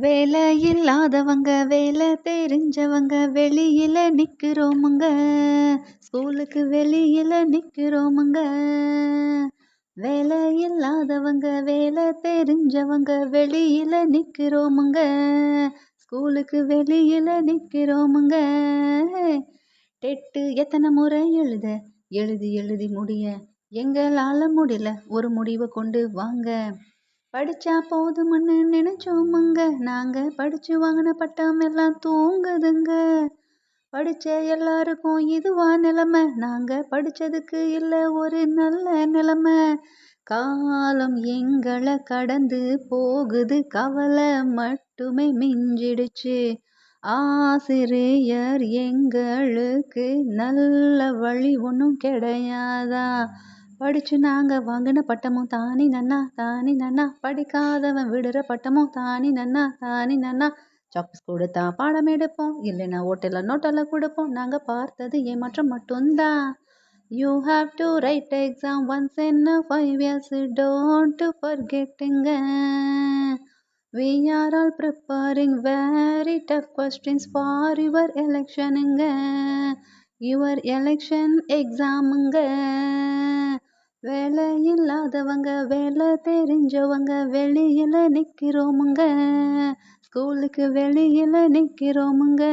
வேலை இல்லாதவங்க வேலை தெரிஞ்சவங்க வெளியில நிக்கிறோமுங்க. ஸ்கூலுக்கு வெளியில நிக்கிறோமுங்க. வேலை இல்லாதவங்க வேலை தெரிஞ்சவங்க வெளியில நிக்கிறோமுங்க. ஸ்கூலுக்கு வெளியில நிக்கிறோமுங்க. டெட்டு எத்தனை முறை எழுத எழுதி எழுதி முடிய எங்களால முடியல ஒரு முடிவை கொண்டு வாங்க. படிச்சா போதும்னு நினைச்சோமுங்க நாங்க படிச்சு வாங்கின பட்டம் எல்லாம் தூங்குதுங்க. படிச்ச எல்லாருக்கும் இதுவா நிலைமை. நாங்க படிச்சதுக்கு இல்லை ஒரு நல்ல நிலைமை. காலம் எங்களை கடந்து போகுது. கவலை மட்டுமே மிஞ்சிடுச்சு. ஆசிரியர் எங்களுக்கு நல்ல வழி ஒன்றும் கிடையாதா? படிச்சு நாங்கள் வாங்கின பட்டமும் தானி நன்னா தானி நன்னா. படிக்காதவன் விடுற பட்டமும் தானி நன்னா தானி நன்னா. சாக்ஸ் கொடுத்தா பாடம் எடுப்போம் இல்லைன்னா ஓட்டல நோட்டல கொடுப்போம். நாங்கள் பார்த்தது ஏமாற்றம் மட்டும்தான். You have to write exam once என்ன five years don't ஃபர்கெட்டுங்க we are all preparing very tough questions for your எலெக்ஷனுங்க your election எக்ஸாமுங்க வேலை இல்லாதவங்க வேலை தெரிஞ்சவங்க வெளியில் நிற்கிறோமுங்க ஸ்கூலுக்கு வெளியில் நிற்கிறோமுங்க